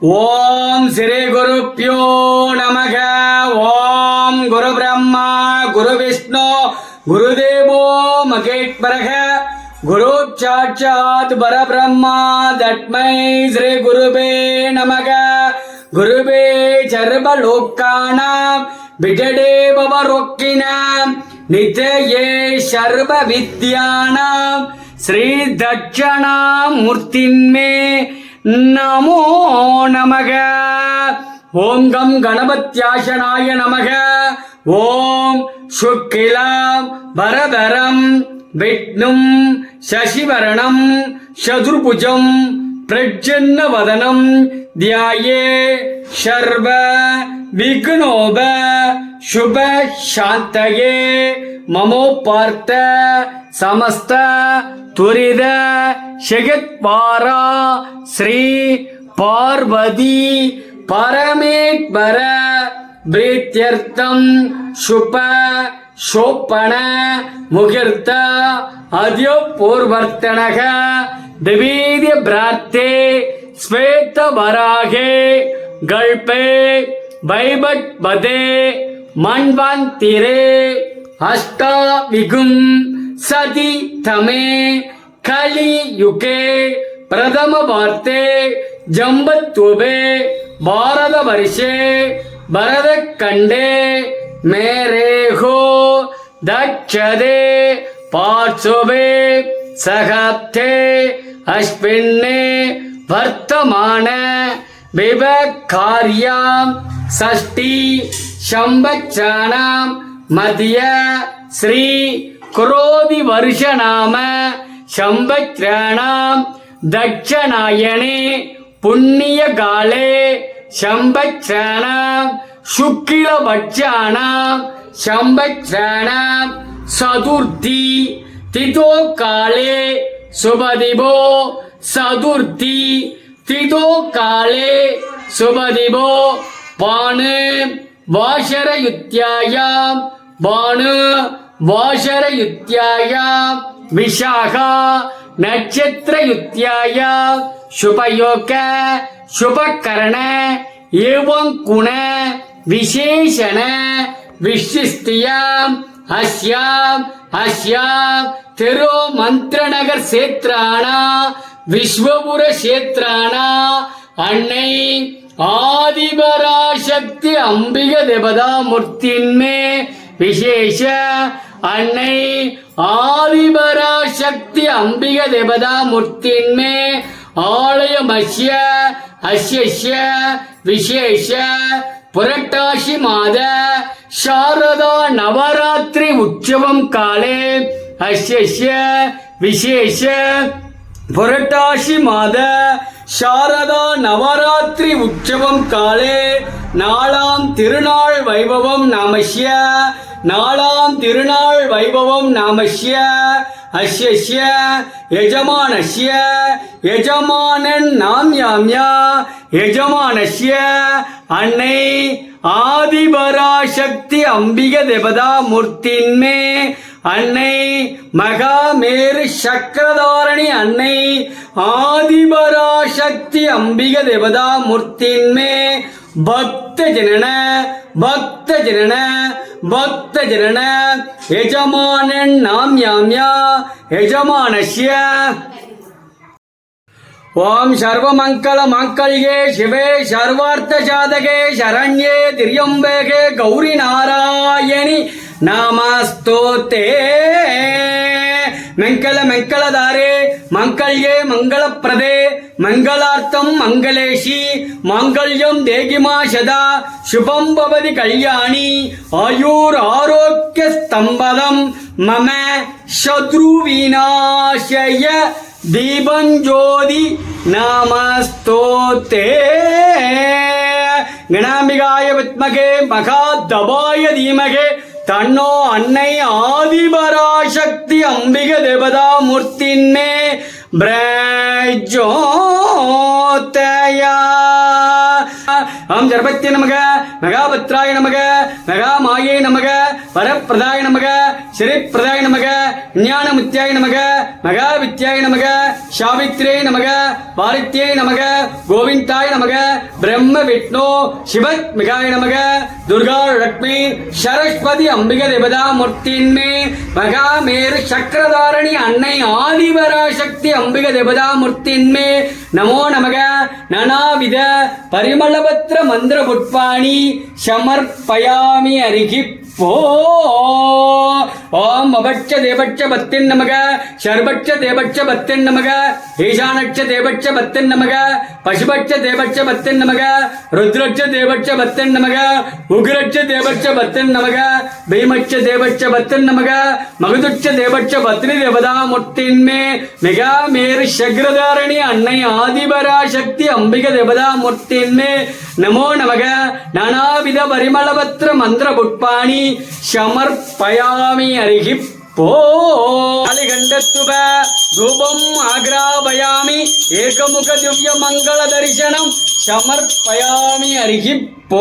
ஓம் ஸ்ரீ குருப்பியோ நமக. ஓம் குரு பிரம்மா குரு விஷ்ணு குருதேவோ மகேஸ்வரக. குரு சாட்சாத் பரபிரம்மா தட்மை ஸ்ரீ குருபே நமக. குருபே சர்வலோக்கானாம் விஜடே நிதயே சர்வ வித்யானாம் ஸ்ரீ தட்சணாமூர்த்தின்மே. நமோ நமக ஓம் கம் கணபத்யாசனாய நமக ஓம் சுக்கிலாம் வரதரம் விட்ணும் சசிவரணம் சதுர்புஜம் பிரஜன்ன வதனம் தியாயே சர்வ விக்னோப சுப சாந்தயே மமோ பார்த்த சமஸ்த துரித ஷெகத்வாரா ஸ்ரீ பார்வதி பரமேஸ்வர பிரீத்தியர்த்தம் சுப சோப்பன முகூர்த்த அத்யோ திவீதிய பிரார்த்தே ஸ்வேத வராகே கல்பே வைபட் பதே மண்வந்திரே அஷ்டாவிகும் சதி தமே கலியுகே பிரதம வார்த்தே ஜம்பத்வபே பாரத வருஷே பரத கண்டே மேரேகோ தட்சதே பார்சுபே சகப்தே அஸ்வின்னே வர்த்தமான விவகாரியாம் சஷ்டி சம்பச்சானாம் மதிய ஸ்ரீ குரோதி வருஷநாம சம்பச்சானாம் தட்சநாயனே புண்ணிய காலே சம்பச்சானாம் சுக்கிலபட்சானாம் சம்பச்சானாம் சதுர்த்தி திதோ காலே சுபதிபோ சதுர்த்தி திதோ காலே சுபதிபோ பானு வாஷரயுத்யாயாம் பானு வாஷரயுத்யாயாம் விஷாகா நட்சத்திரயுத்யாயாம் சுபயோக சுபகரண ஏவங்குண விசேஷண விசிஸ்தியாம் அஸ்யாம் அஸ்யாம் தெரோ மந்திரநகர் சேத்ராணா விஸ்வபுர சேத்ராணா அன்னை ஆதிபராசக்தி அம்பிக தேவதா மூர்த்தின்மே விசேஷ அன்னை ஆதிபராசக்தி அம்பிக தேவதா மூர்த்தின்மே ஆலயமஸ்ய அஸ்யஸ்ய விசேஷ புரட்டாசி மாத சாரதா நவராத்திரி உற்சவம் காலே அஸ்யஸ்ய விசேஷ. புரட்டாசி மாத சாரதா நவராத்திரி உற்சவம் காலே நாளாம் திருநாள் வைபவம் நாமஸ்ய. நாளாம் திருநாள் வைபவம் நாமஸ்ய. அஸ்யஸ்ய யஜமானஸ்ய எஜமானன் நாம் யாம்யா யஜமானஸ்ய அன்னை ஆதிபராசக்தி அம்பிக தேவதா மூர்த்தின்மே அன்னை மகாமேரு சக்கரதாரணி அன்னை ஆதிபராசக்தி அம்பிக தேவதா மூர்த்தின்மே பக்த ஜனன பக்த ஜனன பக்த ஜனன யஜமானன் நாம் யாம்யா யஜமானஸ்ய ஓம் சர்வமங்கல மாங்கல்யே சிவே சர்வார்த்த ஜாதகே சரண்யே திரியம்பேகே கௌரி நாராயணி. நமஸ்தோத்தே மெங்கல மெங்கலதாரே மங்கள்யே மங்களப்பிரதே மங்களார்த்தம் மங்களேஷி மாங்கல்யம் தேகிமா சதா சுபம் பவதி கல்யாணி ஆயூர் ஆரோக்கிய ஸ்தம்பதம் மம சத்ரு விநாசய தீபஞ்சோதி நமஸ்தோத்தே கணாம்பிகாய வித்மகே மகாதபாய தீமகே தன்னோ அன்னை ஆதிபராசக்தி அம்பிக தேவதா மூர்த்தின்மே பிரஜோதயா ஜர்பத்திய நமக மகாபத்ராய நமக மகாமாயே நமக வரப்பிரதாய நமக சிறைப்பிரதாய நமக ஞானமுத்தியாய நமக மகாவித்யாய நமக சாவித்ரே நமக வாரித்யே நமக கோவிந்தாய நமக பிரம்ம விஷ்ணு சிவத்மிகாய நமக துர்கா லக்ஷ்மி சரஸ்வதி அம்பிக தேவதா மூர்த்தின்மே மகாமேரு சக்கரதாரணி அன்னை ஆதிபராசக்தி அம்பிக தேவதா மூர்த்தின்மே நமோ நமக நனாவித பரிமளவ மந்திர புட்பாணி சமர்ப்பயாமி அருகி போ. ஓம் அபட்ச தேபட்ச பத்தின் நமக சர்பட்ச தேபட்ச பத்தின் நமக ஈசானட்ச தேபட்ச பத்தின் நமக பசுபட்ச தேபட்ச பத்தின் நமக ருத்ரட்ச தேபட்ச பத்தின் நமக உக்ரட்ச தேபட்ச பத்தின் நமக பீமட்ச தேபட்ச பத்தின் நமக மகுதுட்ச தேபட்ச பத்னி தேவதா முத்தின்மே மிகா மேரு சக்ரதாரணி அன்னை ஆதிபராசக்தி அம்பிக தேவதா மூர்த்தின்மே நமோ நமக நானாவித பரிமளபத்திர மந்திர புட்பாணி சமர்ப்பயாமி அருகி போ. காளிகண்டத்துவ ரூபம் ஆக்ராபயாமி ஏகமுக திவ்ய மங்கள தரிசனம் சமர்ப்பயாமி அருகி போ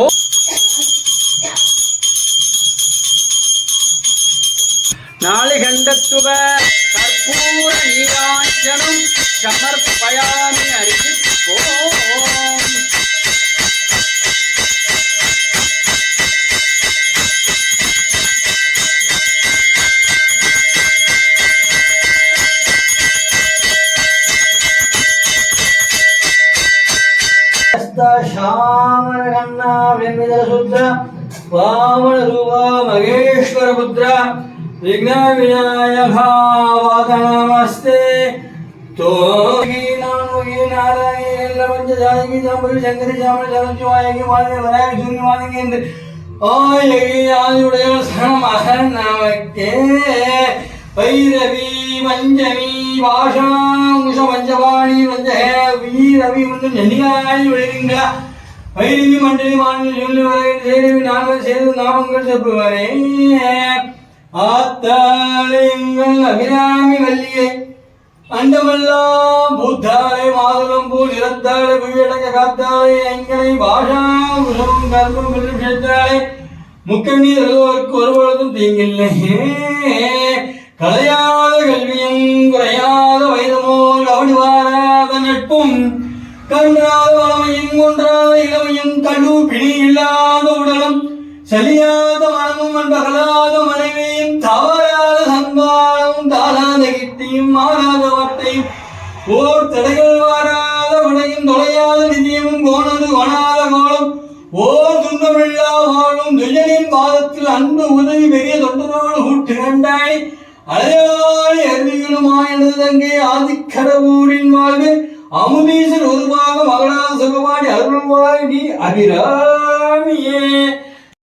ஆயகி ஆதியுடைய சரணம் அகன் நமக்கே வைரவி மஞ்சமி பாஷாங்குஷ பஞ்சபாணி வஞ்சக வீரவி முன்னும் ஜன்னிகாய் விளைகின்ற வைரவி மண்டலி மாநில சொல்லி நாங்கள் சேரு நாமங்கள் செப்புவரே. ஆத்தாளிங்கள் அபிராமி வல்லியை அண்டமெல்லாம் பூத்தாளை மாதுளம் பூ நிறத்தாலே புவியடங்க காத்தாலே எங்களை பாஷா உலகம் கர்ப்பம் வெல்லும் சேர்த்தாளை முக்கண்ணி எழுதுவதற்கு தீங்கில்லை. கலையாத கல்வியும் குறையாத வைரமோ கவனிவாராத நட்பும் கன்றாத வளமையும் ஒன்றா இளமையும் கடு பிணி இல்லாத உடலும் சலியாத மனமும் அன்பகலாத மனைவியும் தவறாத சந்தானமும் தாராத கிட்டியும் மாறாத வார்த்தையும் ஓர் தடைகள் வாராத விடையும் தொலையாத நிதியமும் கோணது வனாத கோலம் ஓர் துன்பமில்லா வாழும் துஜனின் பாதத்தில் அன்பு உதவி பெரிய தொண்டரோடு கூட்டு கண்டாய் அலையாளி அருவிகளுமாய் தங்கே ஆதிக்கடவூரின் வாழ்வு அமுதீசன் உருவாக மகனாக சுகமாடி அருள்வாய் நீ அபிராமியே.